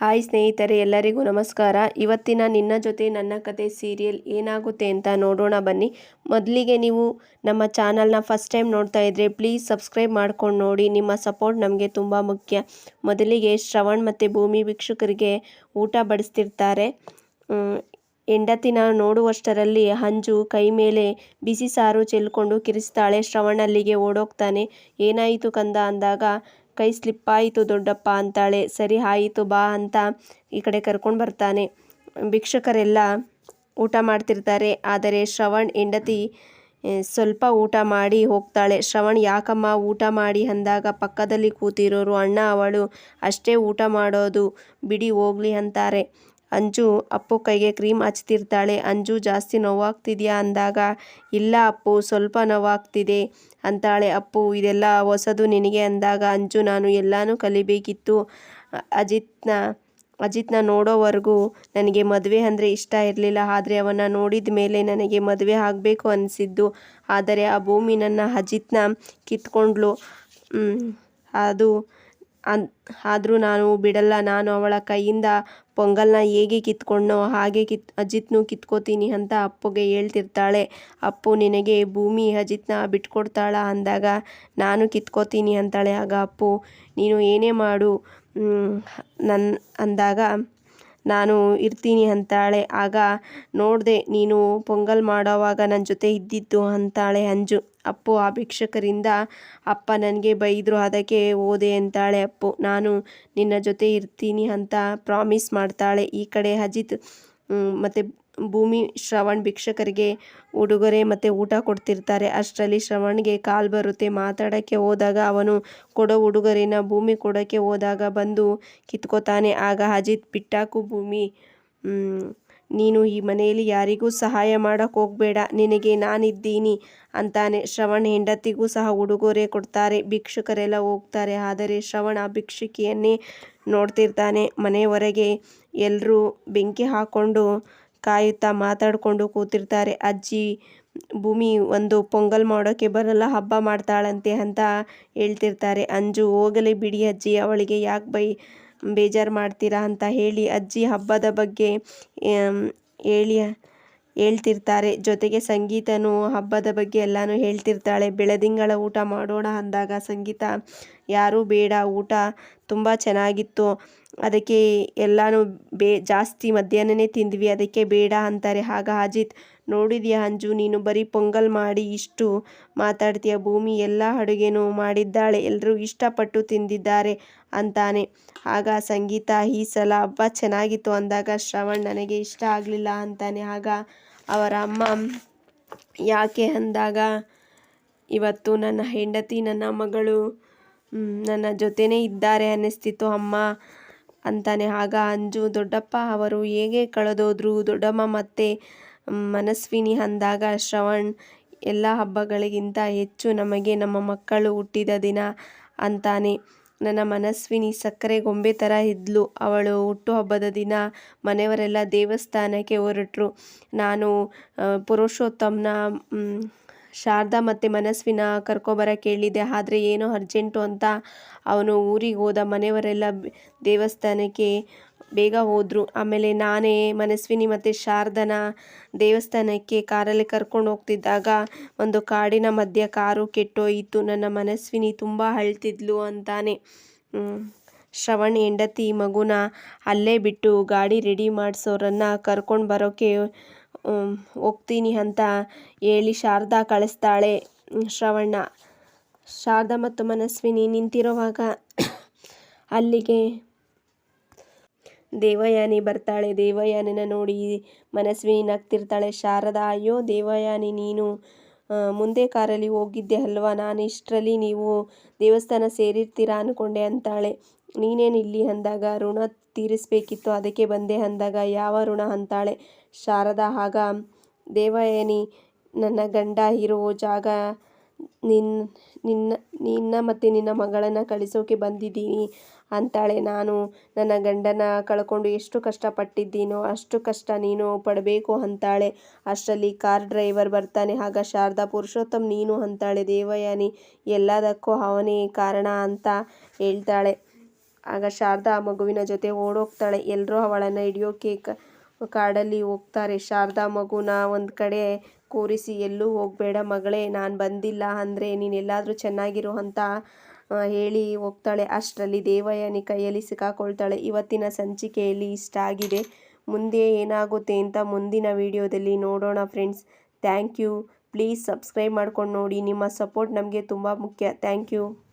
Hi ಸ್ನೇಹಿತರೆ, ಎಲ್ಲರಿಗೂ ನಮಸ್ಕಾರ. ಇವತ್ತಿನ ನಿನ್ನ ಜೊತೆ ನನ್ನ ಕತೆ ಸೀರಿಯಲ್ ಏನಾಗುತ್ತೆ ಅಂತ ನೋಡೋಣ ಬನ್ನಿ. ಮೊದಲಿಗೆ ನೀವು ನಮ್ಮ ಚಾನಲ್ನ ಫಸ್ಟ್ ಟೈಮ್ ನೋಡ್ತಾ ಇದ್ದರೆ ಪ್ಲೀಸ್ ಸಬ್ಸ್ಕ್ರೈಬ್ ಮಾಡ್ಕೊಂಡು ನೋಡಿ. ನಿಮ್ಮ ಸಪೋರ್ಟ್ ನಮಗೆ ತುಂಬ ಮುಖ್ಯ. ಮೊದಲಿಗೆ ಶ್ರವಣ್ ಮತ್ತು ಭೂಮಿ ಭಿಕ್ಷುಕರಿಗೆ ಊಟ ಬಡಿಸ್ತಿರ್ತಾರೆ. ಹೆಂಡತಿನ ನೋಡುವಷ್ಟರಲ್ಲಿ ಹಂಜು ಕೈ ಮೇಲೆ ಬಿಸಿ ಸಾರು ಚೆಲ್ಕೊಂಡು ಕಿರಿಸ್ತಾಳೆ. ಶ್ರವಣ್ ಅಲ್ಲಿಗೆ ಓಡೋಗ್ತಾನೆ. ಏನಾಯಿತು ಕಂದ ಅಂದಾಗ ಕೈ ಸ್ಲಿಪ್ ಆಯಿತು ದೊಡ್ಡಪ್ಪ ಅಂತಾಳೆ. ಸರಿ ಆಯಿತು ಬಾ ಅಂತ ಈ ಕಡೆ ಕರ್ಕೊಂಡು ಬರ್ತಾನೆ. ಭಿಕ್ಷಕರೆಲ್ಲ ಊಟ ಮಾಡ್ತಿರ್ತಾರೆ. ಆದರೆ ಶ್ರವಣ್ ಹೆಂಡತಿ ಸ್ವಲ್ಪ ಊಟ ಮಾಡಿ ಹೋಗ್ತಾಳೆ. ಶ್ರವಣ್, ಯಾಕಮ್ಮ ಊಟ ಮಾಡಿ? ಅಂದಾಗ ಪಕ್ಕದಲ್ಲಿ ಕೂತಿರೋರು ಅಣ್ಣ, ಅವಳು ಅಷ್ಟೇ ಊಟ ಮಾಡೋದು ಬಿಡಿ ಹೋಗ್ಲಿ ಅಂತಾರೆ. ಅಂಜು, ಅಪ್ಪು ಕೈಗೆ ಕ್ರೀಮ್ ಹಚ್ತಿರ್ತಾಳೆ. ಅಂಜು, ಜಾಸ್ತಿ ನೋವಾಗ್ತಿದೆಯಾ? ಅಂದಾಗ, ಇಲ್ಲ ಅಪ್ಪು, ಸ್ವಲ್ಪ ನೋವಾಗ್ತಿದೆ. ಅಂತಾಳೆ, ಅಪ್ಪು, ಇದೆಲ್ಲ ಹೊಸದು ನಿನಗೆ? ಅಂದಾಗ, ಅಂಜು, ನಾನು ಎಲ್ಲನೂ ಕಲಿಬೇಕಿತ್ತು. ಅಜಿತ್ನ ಅಜಿತ್ನ ನೋಡೋವರೆಗೂ ನನಗೆ ಮದುವೆ ಅಂದರೆ ಇಷ್ಟ ಇರಲಿಲ್ಲ. ಆದರೆ ಅವನ್ನ ನೋಡಿದ ಮೇಲೆ ನನಗೆ ಮದುವೆ ಆಗಬೇಕು ಅನಿಸಿದ್ದು. ಆದರೆ ಆ ಭೂಮಿ ನನ್ನ ಅಜಿತ್ನ ಕಿತ್ಕೊಂಡ್ಲು. ಅದು ಆದರೂ ನಾನು ಬಿಡಲ್ಲ, ನಾನು ಅವಳ ಕೈಯಿಂದ ಪೊಂಗಲ್ನ ಹೇಗೆ ಕಿತ್ಕೊಂಡ್ನೋ ಹಾಗೆ ಕಿತ್, ಅಜಿತ್ನು ಕಿತ್ಕೋತೀನಿ ಅಂತ ಅಪ್ಪುಗೆ ಹೇಳ್ತಿರ್ತಾಳೆ. ಅಪ್ಪು ನಿನಗೆ ಭೂಮಿ ಅಜಿತ್ನ ಬಿಟ್ಕೊಡ್ತಾಳ ಅಂದಾಗ, ನಾನು ಕಿತ್ಕೋತೀನಿ ಅಂತಾಳೆ. ಆಗ ಅಪ್ಪು, ನೀನು ಏನೇ ಮಾಡು ನನ್ನ ಅಂದಾಗ ನಾನು ಇರ್ತೀನಿ ಅಂತಾಳೆ. ಆಗ ನೋಡಿದೆ, ನೀನು ಪೊಂಗಲ್ ಮಾಡೋವಾಗ ನನ್ನ ಜೊತೆ ಇದ್ದಿದ್ದು ಅಂತಾಳೆ ಅಂಜು. ಅಪ್ಪು ಆ ಭಿಕ್ಷಕರಿಂದ, ಅಪ್ಪ ನನಗೆ ಬೈದರು, ಅದಕ್ಕೆ ಓದೆ ಅಂತಾಳೆ ಅಪ್ಪು. ನಾನು ನಿನ್ನ ಜೊತೆ ಇರ್ತೀನಿ ಅಂತ ಪ್ರಾಮಿಸ್ ಮಾಡ್ತಾಳೆ. ಈ ಕಡೆ ಅಜಿತ್ ಮತ್ತು ಭೂಮಿ ಶ್ರವಣ್ ಭಿಕ್ಷಕರಿಗೆ ಉಡುಗೊರೆ ಮತ್ತು ಊಟ ಕೊಡ್ತಿರ್ತಾರೆ. ಅಷ್ಟರಲ್ಲಿ ಶ್ರವಣ್ಗೆ ಕಾಲ್ ಬರುತ್ತೆ. ಮಾತಾಡೋಕ್ಕೆ ಹೋದಾಗ ಅವನು ಕೊಡೋ ಉಡುಗೊರೆನ ಭೂಮಿ ಕೊಡೋಕ್ಕೆ ಹೋದಾಗ ಬಂದು ಕಿತ್ಕೋತಾನೆ. ಆಗ ಅಜಿತ್, ಬಿಟ್ಟಾಕು ಭೂಮಿ ನೀನು ಈ ಮನೆಯಲ್ಲಿ ಯಾರಿಗೂ ಸಹಾಯ ಮಾಡೋಕ್ಕೆ ಹೋಗಬೇಡ. ನಿನಗೆ ನಾನಿದ್ದೀನಿ ಅಂತಾನೆ. ಶ್ರವಣ್ ಹೆಂಡತಿಗೂ ಸಹ ಉಡುಗೊರೆ ಕೊಡ್ತಾರೆ. ಭಿಕ್ಷುಕರೆಲ್ಲ ಹೋಗ್ತಾರೆ. ಆದರೆ ಶ್ರವಣ ಭಿಕ್ಷುಕಿಯನ್ನೇ ನೋಡ್ತಿರ್ತಾನೆ. ಮನೆಯವರೆಗೆ ಎಲ್ಲರೂ ಬೆಂಕಿ ಹಾಕ್ಕೊಂಡು ಕಾಯುತ್ತಾ ಮಾತಾಡಿಕೊಂಡು ಕೂತಿರ್ತಾರೆ. ಅಜ್ಜಿ, ಭೂಮಿ ಒಂದು ಪೊಂಗಲ್ ಮಾಡೋಕ್ಕೆ ಬರಲ್ಲ, ಹಬ್ಬ ಮಾಡ್ತಾಳಂತೆ ಅಂತ ಹೇಳ್ತಿರ್ತಾರೆ. ಅಂಜು, ಹೋಗಲಿ ಬಿಡಿ ಅಜ್ಜಿ, ಅವಳಿಗೆ ಯಾಕೆ ಬೈ ಬೇಜಾರು ಮಾಡ್ತೀರಾ ಅಂತ ಹೇಳಿ ಅಜ್ಜಿ ಹಬ್ಬದ ಬಗ್ಗೆ ಹೇಳಿ. ಹೇಳ್ತಿರ್ತಾರೆ. ಜೊತೆಗೆ ಸಂಗೀತನೂ ಹಬ್ಬದ ಬಗ್ಗೆ ಎಲ್ಲನೂ ಹೇಳ್ತಿರ್ತಾಳೆ. ಬೆಳದಿಂಗಳ ಊಟ ಮಾಡೋಣ ಅಂದಾಗ ಸಂಗೀತ ಯಾರೂ ಬೇಡ. ಊಟ ತುಂಬ ಚೆನ್ನಾಗಿತ್ತು. ಅದಕ್ಕೆ ಎಲ್ಲನೂ ಬೇ, ಜಾಸ್ತಿ ಮಧ್ಯಾಹ್ನನೇ ತಿಂದ್ವಿ. ಅದಕ್ಕೆ ಬೇಡ ಅಂತಾರೆ. ಆಗ ಅಜಿತ್, ನೋಡಿದ್ಯಾ ಅಂಜು, ನೀನು ಬರೀ ಪೊಂಗಲ್ ಮಾಡಿ ಇಷ್ಟು ಮಾತಾಡ್ತೀಯ? ಭೂಮಿ ಎಲ್ಲ ಅಡುಗೆನೂ ಮಾಡಿದ್ದಾಳೆ. ಎಲ್ಲರೂ ಇಷ್ಟಪಟ್ಟು ತಿಂದಿದ್ದಾರೆ ಅಂತಾನೆ. ಆಗ ಸಂಗೀತ, ಈ ಸಲ ಹಬ್ಬ ಚೆನ್ನಾಗಿತ್ತು ಅಂದಾಗ ಶ್ರವಣ್, ನನಗೆ ಇಷ್ಟ ಆಗಲಿಲ್ಲ ಅಂತಾನೆ. ಆಗ ಅವರ ಅಮ್ಮ, ಯಾಕೆ ಅಂದಾಗ, ಇವತ್ತು ನನ್ನ ಹೆಂಡತಿ, ನನ್ನ ಮಗಳು ನನ್ನ ಜೊತೆನೇ ಇದ್ದಾರೆ ಅನ್ನಿಸ್ತಿತ್ತು, ಅಮ್ಮ. ಅಂತಾನೆ. ಆಗ ಅಂಜು, ದೊಡ್ಡಪ್ಪ, ಅವರು ಹೇಗೆ ಕಳೆದೋದ್ರು? ದೊಡ್ಡಮ್ಮ ಮತ್ತೆ ಮನಸ್ವಿನಿ ಅಂದಾಗ, ಶ್ರವಣ್, ಎಲ್ಲ ಹಬ್ಬಗಳಿಗಿಂತ ಹೆಚ್ಚು ನಮಗೆ ನಮ್ಮ ಮಕ್ಕಳು ಹುಟ್ಟಿದ ದಿನ ಅಂತಾನೆ. ನನ್ನ ಮನಸ್ವಿನಿ ಸಕ್ಕರೆ ಗೊಂಬೆ ಥರ ಇದ್ಲು. ಅವಳು ಹುಟ್ಟುಹಬ್ಬದ ದಿನ ಮನೆಯವರೆಲ್ಲ ದೇವಸ್ಥಾನಕ್ಕೆ ಹೊರಟರು. ನಾನು ಪುರುಷೋತ್ತಮ್ನ ಶಾರದಾ ಮತ್ತು ಮನಸ್ವಿನ ಕರ್ಕೊಬರಕ್ಕೆ ಹೇಳಿದ್ದೆ ಆದರೆ ಏನೋ ಅರ್ಜೆಂಟು ಅಂತ ಅವನು ಊರಿಗೆ ಹೋದ ಮನೆಯವರೆಲ್ಲ ದೇವಸ್ಥಾನಕ್ಕೆ ಬೇಗ ಹೋದರು. ಆಮೇಲೆ ನಾನೇ ಮನಸ್ವಿನಿ ಮತ್ತು ಶಾರದನ ದೇವಸ್ಥಾನಕ್ಕೆ ಕಾರಲ್ಲಿ ಕರ್ಕೊಂಡು ಹೋಗ್ತಿದ್ದಾಗ ಒಂದು ಕಾಡಿನ ಮಧ್ಯ ಕಾರು ಕೆಟ್ಟೋಯಿತು. ನನ್ನ ಮನಸ್ವಿನಿ ತುಂಬ ಅಳ್ತಿದ್ಲು ಅಂತಾನೆ. ಶ್ರವಣ್ ಹೆಂಡತಿ ಮಗುನ ಅಲ್ಲೇ ಬಿಟ್ಟು ಗಾಡಿ ರೆಡಿ ಮಾಡಿಸೋರನ್ನು ಕರ್ಕೊಂಡು ಬರೋಕ್ಕೆ ಹೋಗ್ತೀನಿ ಅಂತ ಹೇಳಿ ಶಾರದಾ ಕಳಿಸ್ತಾಳೆ. ಶ್ರವಣ್ಣ ಶಾರದಾ ಮತ್ತು ಮನಸ್ವಿನಿ ನಿಂತಿರುವಾಗ ಅಲ್ಲಿಗೆ ದೇವಯಾನಿ ಬರ್ತಾಳೆ, ದೇವಯಾನಿನ ನೋಡಿ ಮನಸ್ವಿನಿ ನಗ್ತಿರ್ತಾಳೆ ಶಾರದಾ, ಅಯ್ಯೋ ದೇವಯಾನಿ, ನೀನು ಮುಂದೆ ಕಾರಲ್ಲಿ ಹೋಗಿದ್ದೆ ಅಲ್ವಾ? ನಾನು ಇಷ್ಟರಲ್ಲಿ ನೀವು ದೇವಸ್ಥಾನ ಸೇರಿರ್ತೀರಾ ಅಂದ್ಕೊಂಡೆ ಅಂತಾಳೆ. ನೀನೇನು ಇಲ್ಲಿ ಅಂದಾಗ? ಋಣ ತೀರಿಸಬೇಕಿತ್ತು, ಅದಕ್ಕೆ ಬಂದೆ ಅಂದಾಗ ಯಾವ ಋಣ ಅಂತಾಳೆ. ಶಾರದಾ, ಆಗ ದೇವಯಾನಿ, ನನ್ನ ಗಂಡ ಇರೋ ಜಾಗ ನಿನ್ನ ನಿನ್ನ ನಿನ್ನ ಮತ್ತು ನಿನ್ನ ಮಗಳನ್ನು ಕಳಿಸೋಕೆ ಬಂದಿದ್ದೀನಿ. ಅಂತಾಳೆ. ನಾನು ನನ್ನ ಗಂಡನ ಕಳ್ಕೊಂಡು ಎಷ್ಟು ಕಷ್ಟಪಟ್ಟಿದ್ದೀನೋ ಅಷ್ಟು ಕಷ್ಟ ನೀನು ಪಡಬೇಕು ಅಂತಾಳೆ. ಅಷ್ಟರಲ್ಲಿ ಕಾರ್ ಡ್ರೈವರ್ ಬರ್ತಾನೆ. ಆಗ ಶಾರದಾ, ಪುರುಷೋತ್ತಮ್, ನೀನು ಅಂತಾಳೆ. ದೇವಯಾನಿ, ಎಲ್ಲದಕ್ಕೂ ಅವನೇ ಕಾರಣ ಅಂತ ಹೇಳ್ತಾಳೆ. ಆಗ ಶಾರದಾ ಮಗುವಿನ ಜೊತೆ ಓಡೋಗ್ತಾಳೆ. ಎಲ್ಲರೂ ಅವಳನ್ನು ಹಿಡಿಯೋಕೆ ಕಾಡಲ್ಲಿ ಹೋಗ್ತಾರೆ. ಶಾರದಾ ಮಗುನ ಒಂದು ಕಡೆ ಕೂರಿಸಿ, ಎಲ್ಲೂ ಹೋಗಬೇಡ ಮಗಳೇ, ನಾನು ಬಂದಿಲ್ಲ ಅಂದರೆ ನೀನು ಎಲ್ಲಾದರೂ ಚೆನ್ನಾಗಿರು ಅಂತ ಹೇಳಿ ಹೋಗ್ತಾಳೆ. ಅಷ್ಟರಲ್ಲಿ ದೇವಯಾನಿ ಕೈಯಲ್ಲಿ ಸಿಕ್ಕಾಕೊಳ್ತಾಳೆ. ಇವತ್ತಿನ ಸಂಚಿಕೆಯಲ್ಲಿ ಇಷ್ಟ ಆಗಿದೆ ಮುಂದೆ ಏನಾಗುತ್ತೆ ಅಂತ ಮುಂದಿನ ವಿಡಿಯೋದಲ್ಲಿ ನೋಡೋಣ friends. Thank you. Please subscribe ಮಾಡ್ಕೊಂಡು ನೋಡಿ. ನಿಮ್ಮ ಸಪೋರ್ಟ್ ನಮಗೆ ತುಂಬ ಮುಖ್ಯ. Thank you.